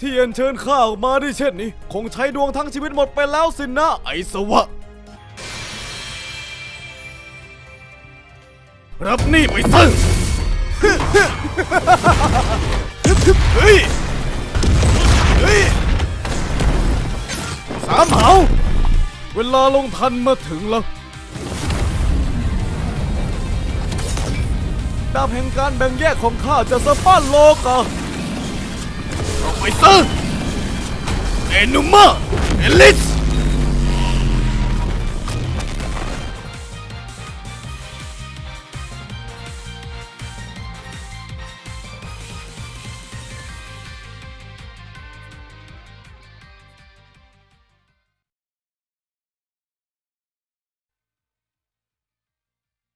ที่เอัญเชิญข้าออกมาได้เช่นนี้ คงใช้ดวงทั้งชีวิตหมดไปแล้วสินะไอสวะ รับนี่ไปซะเฮ้ย เฮ้ย สามเหาเวลาลงทันมาถึงแล้ว ดาบแห่งการแบ่งแยกของข้าจะสะป้านโลกเออกไปซะเอนุมาเอลิส